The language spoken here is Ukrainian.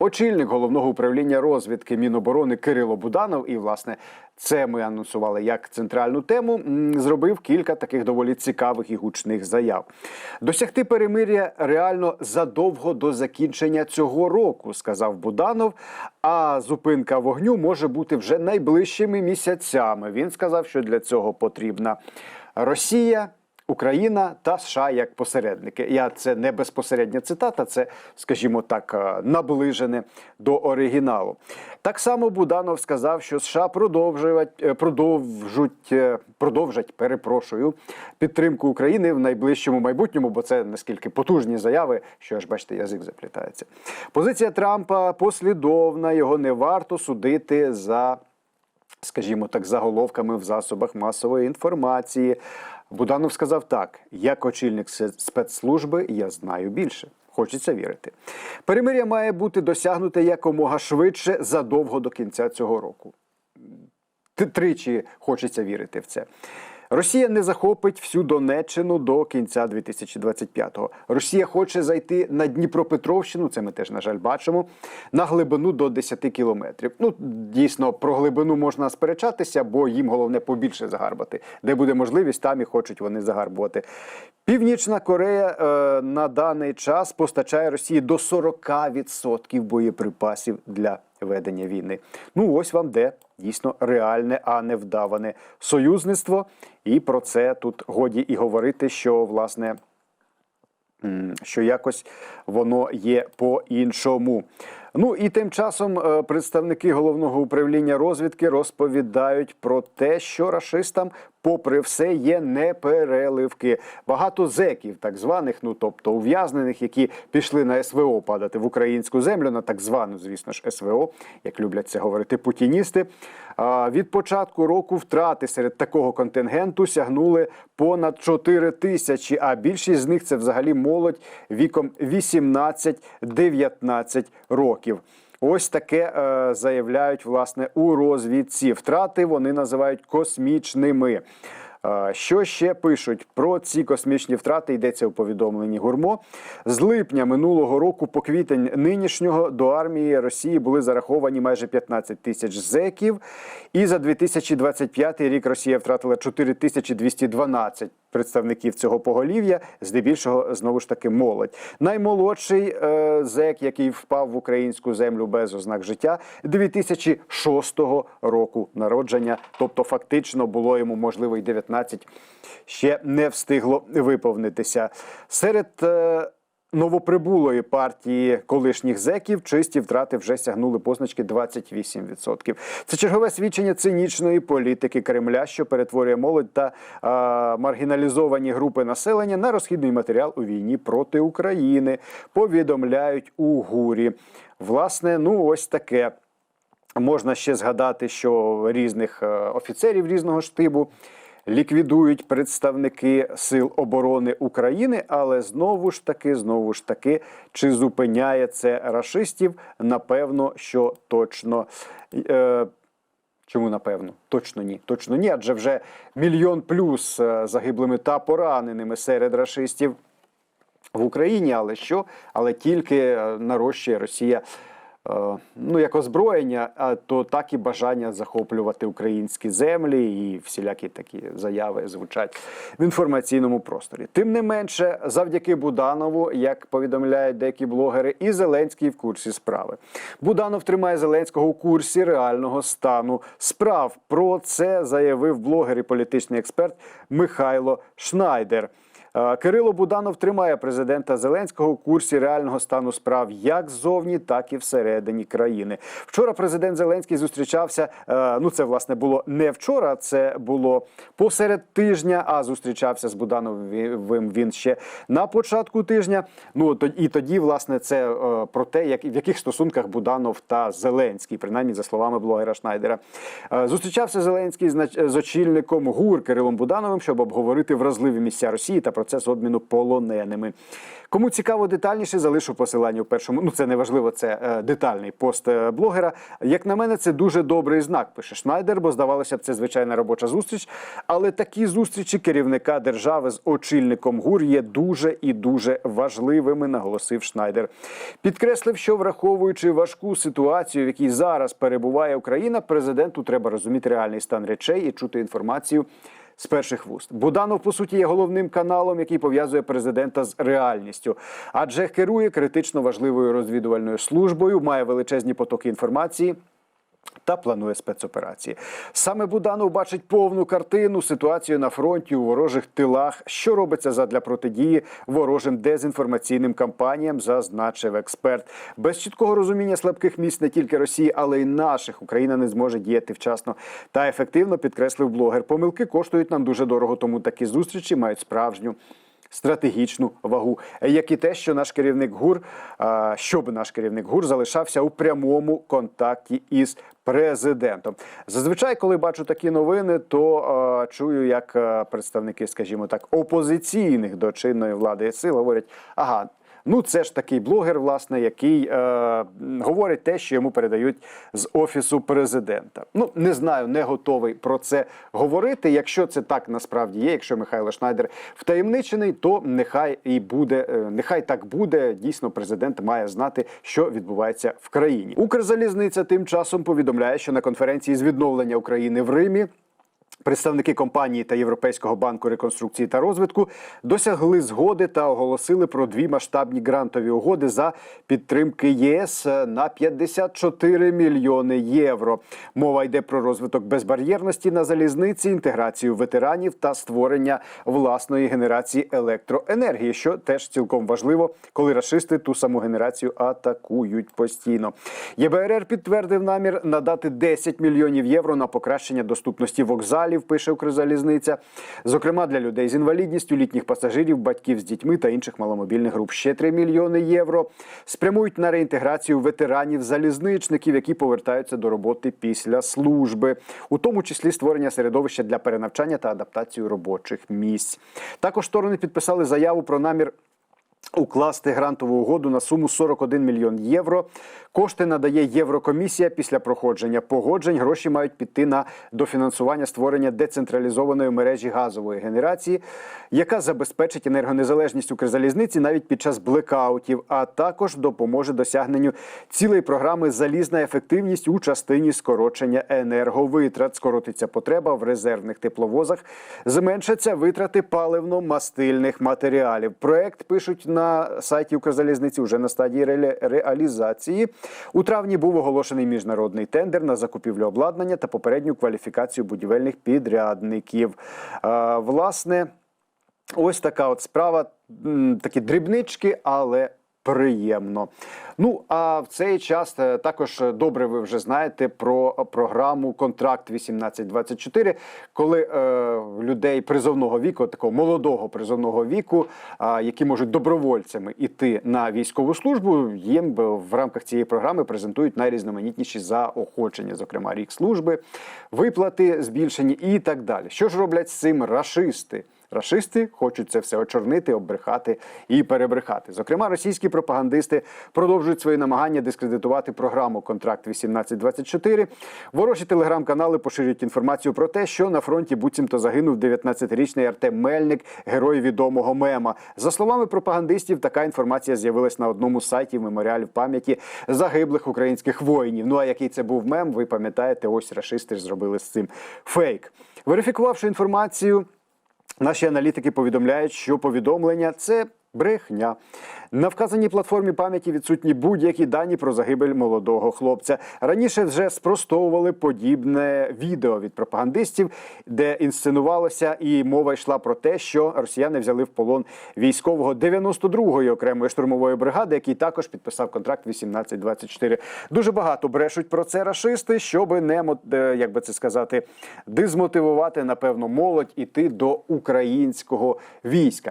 Очільник головного управління розвідки Міноборони Кирило Буданов, і власне це ми анонсували як центральну тему. Зробив кілька таких доволі цікавих і гучних заяв. Досягти перемир'я реально задовго до закінчення цього року, сказав Буданов. А зупинка вогню може бути вже найближчими місяцями. Він сказав, що для цього потрібна Росія. Україна та США як посередники. Я це не безпосередня цитата, це, скажімо так, е, наближене до оригіналу. Так само Буданов сказав, що США продовжують, е, продовжуть, е, продовжать, перепрошую, підтримку України в найближчому майбутньому, бо це наскільки потужні заяви, що аж бачите, язик заплітається. Позиція Трампа послідовна, його не варто судити за скажімо так, заголовками в засобах масової інформації. Буданов сказав так: як очільник спецслужби, я знаю більше. Хочеться вірити. Перемир'я має бути досягнуте якомога швидше задовго до кінця цього року. Тричі хочеться вірити в це. Росія не захопить всю Донеччину до кінця 2025-го. Росія хоче зайти на Дніпропетровщину, це ми теж, на жаль, бачимо, на глибину до 10 кілометрів. Ну, дійсно, про глибину можна сперечатися, бо їм головне побільше загарбати. Де буде можливість, там і хочуть вони загарбувати. Північна Корея е, на даний час постачає Росії до 40% боєприпасів для ведення війни. Ну ось вам де дійсно реальне, а не вдаване союзництво. І про це тут годі і говорити, що власне. Що якось воно є по-іншому. Ну і тим часом е, представники головного управління розвідки розповідають про те, що рашистам, попри все, є непереливки. Багато зеків, так званих, ну тобто ув'язнених, які пішли на СВО падати в українську землю, на так звану, звісно ж, СВО, як люблять це говорити путіністи. Від початку року втрати серед такого контингенту сягнули понад 4 тисячі, а більшість з них це взагалі молодь віком 18-19 років. Ось таке е, заявляють власне у розвідці. Втрати вони називають космічними. Е, Що ще пишуть про ці космічні втрати? Йдеться у повідомленні гурмо. З липня минулого року по квітень нинішнього до армії Росії були зараховані майже 15 тисяч зеків. І за 2025 рік Росія втратила 4212 представників цього поголів'я, здебільшого знову ж таки молодь. Наймолодший е, зек, який впав в українську землю без ознак життя, 2006 року народження. Тобто, фактично було йому можливо й 19, ще не встигло виповнитися. Серед е, новоприбулої партії колишніх зеків чисті втрати вже сягнули позначки 28%. Це чергове свідчення цинічної політики Кремля, що перетворює молодь та а, маргіналізовані групи населення на розхідний матеріал у війні проти України. Повідомляють у гурі. Власне, ну ось таке. Можна ще згадати, що різних е, офіцерів різного штибу ліквідують представники Сил оборони України, але знову ж таки, знову ж таки, чи зупиняє це рашистів? Напевно, що точно. Е, Чому напевно? Точно ні. Точно ні, адже вже мільйон плюс е, загиблими та пораненими серед рашистів в Україні, але що? Але тільки е, нарощує Росія. Е, Ну, як озброєння, а то так і бажання захоплювати українські землі, і всілякі такі заяви звучать в інформаційному просторі. Тим не менше, завдяки Буданову, як повідомляють деякі блогери, і Зеленський в курсі справи. Буданов тримає Зеленського у курсі реального стану справ. Про це заявив блогер і політичний експерт Михайло Шнайдер. Кирило Буданов тримає президента Зеленського у курсі реального стану справ як ззовні, так і всередині країни. Вчора президент Зеленський зустрічався. е, Ну, це власне було не вчора, це було посеред тижня. А зустрічався з Будановим він ще на початку тижня. Ну і тоді, власне, це е, про те, як в яких стосунках Буданов та Зеленський, принаймні за словами блогера Шнайдера. Е, Зустрічався Зеленський з очільником ГУР Кирилом Будановим, щоб обговорити вразливі місця Росії та процес процес обміну полоненими. Кому цікаво детальніше, залишу посилання у першому. Ну це не важливо, це е, детальний пост е, блогера. Як на мене, це дуже добрий знак. Пише Шнайдер, бо здавалося б, це звичайна робоча зустріч. Але такі зустрічі керівника держави з очільником ГУР є дуже і дуже важливими, наголосив Шнайдер. Підкреслив, що враховуючи важку ситуацію, в якій зараз перебуває Україна, президенту треба розуміти реальний стан речей і чути інформацію. З перших вуст Буданов по суті є головним каналом, який пов'язує президента з реальністю, адже керує критично важливою розвідувальною службою, має величезні потоки інформації. Та планує спецоперації. Саме Буданов бачить повну картину ситуацію на фронті у ворожих тилах, що робиться задля протидії ворожим дезінформаційним кампаніям, зазначив експерт. Без чіткого розуміння слабких місць не тільки Росії, але й наших Україна не зможе діяти вчасно та ефективно, підкреслив блогер. Помилки коштують нам дуже дорого, тому такі зустрічі мають справжню стратегічну вагу, як і те, що наш керівник ГУР, щоб наш керівник ГУР залишався у прямому контакті із президентом. Зазвичай, коли бачу такі новини, то е, чую, як представники, скажімо так, опозиційних до чинної влади сил говорять: ага. Ну, це ж такий блогер, власне, який е, говорить те, що йому передають з офісу президента. Ну не знаю, не готовий про це говорити. Якщо це так насправді є, якщо Михайло Шнайдер втаємничений, то нехай і буде, е, нехай так буде. Дійсно, президент має знати, що відбувається в країні. Укрзалізниця тим часом повідомляє, що на конференції з відновлення України в Римі. Представники компанії та Європейського банку реконструкції та розвитку досягли згоди та оголосили про дві масштабні грантові угоди за підтримки ЄС на 54 мільйони євро. Мова йде про розвиток безбар'єрності на залізниці, інтеграцію ветеранів та створення власної генерації електроенергії, що теж цілком важливо, коли рашисти ту саму генерацію атакують постійно. ЄБРР підтвердив намір надати 10 мільйонів євро на покращення доступності вокзалів вокзалів, пише Укрзалізниця, зокрема для людей з інвалідністю, літніх пасажирів, батьків з дітьми та інших маломобільних груп. Ще 3 мільйони євро спрямують на реінтеграцію ветеранів залізничників, які повертаються до роботи після служби, у тому числі створення середовища для перенавчання та адаптацію робочих місць. Також сторони підписали заяву про намір. Укласти грантову угоду на суму 41 мільйон євро. Кошти надає Єврокомісія. Після проходження погоджень гроші мають піти на дофінансування створення децентралізованої мережі газової генерації, яка забезпечить енергонезалежність Укрзалізниці навіть під час блекаутів, а також допоможе досягненню цілої програми Залізна ефективність у частині скорочення енерговитрат. Скоротиться потреба в резервних тепловозах, зменшаться витрати паливно-мастильних матеріалів. Проект пишуть на сайті Укрзалізниці вже на стадії ре- реалізації. У травні був оголошений міжнародний тендер на закупівлю обладнання та попередню кваліфікацію будівельних підрядників. Е, Власне, ось така от справа, такі дрібнички, але. Приємно. Ну а в цей час е, також добре ви вже знаєте про програму Контракт 1824, коли е, людей призовного віку, такого молодого призовного віку, а, які можуть добровольцями іти на військову службу, їм в рамках цієї програми презентують найрізноманітніші заохочення, зокрема рік служби, виплати збільшені і так далі. Що ж роблять з цим рашисти? Рашисти хочуть це все очорнити, оббрехати і перебрехати. Зокрема, російські пропагандисти продовжують свої намагання дискредитувати програму Контракт 1824 Ворожі телеграм-канали поширюють інформацію про те, що на фронті буцімто загинув 19-річний Артем Мельник, герой відомого мема. За словами пропагандистів, така інформація з'явилась на одному з сайтів меморіалів пам'яті загиблих українських воїнів. Ну а який це був мем, ви пам'ятаєте, ось рашисти ж зробили з цим фейк. Верифікувавши інформацію. Наші аналітики повідомляють, що повідомлення це брехня. На вказаній платформі пам'яті відсутні будь-які дані про загибель молодого хлопця. Раніше вже спростовували подібне відео від пропагандистів, де інсценувалося і мова йшла про те, що росіяни взяли в полон військового 92-ї окремої штурмової бригади, який також підписав контракт 1824. Дуже багато брешуть про це рашисти, щоб не е, як би це сказати, дезмотивувати напевно молодь іти до українського війська.